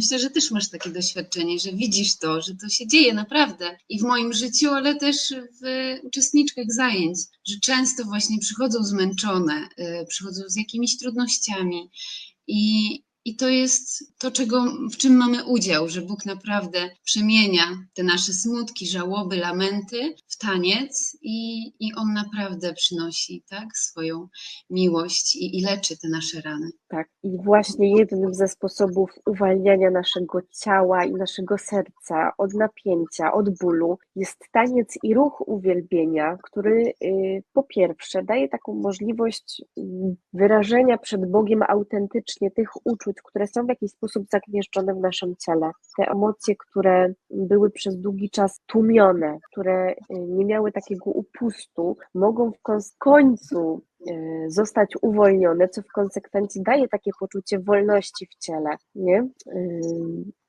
myślę, że też masz takie doświadczenie, że widzisz to, że to się dzieje naprawdę. I w moim życiu, ale też w uczestniczkach zajęć, że często właśnie przychodzą zmęczone, y, przychodzą z jakimiś trudnościami. I, i to jest to, czego, w czym mamy udział, że Bóg naprawdę przemienia te nasze smutki, żałoby, lamenty w taniec i, i On naprawdę przynosi tak, swoją miłość i, i leczy te nasze rany. Tak, i właśnie jednym ze sposobów uwalniania naszego ciała i naszego serca od napięcia, od bólu jest taniec i ruch uwielbienia, który y, po pierwsze daje taką możliwość mm, wyrażenia przed Bogiem autentycznie tych uczuć, które są w jakiś sposób zagnieżdżone w naszym ciele. Te emocje, które były przez długi czas tłumione, które y, nie miały takiego upustu, mogą w końcu y, zostać uwolnione, co w konsekwencji daje takie poczucie wolności w ciele. Nie? Y,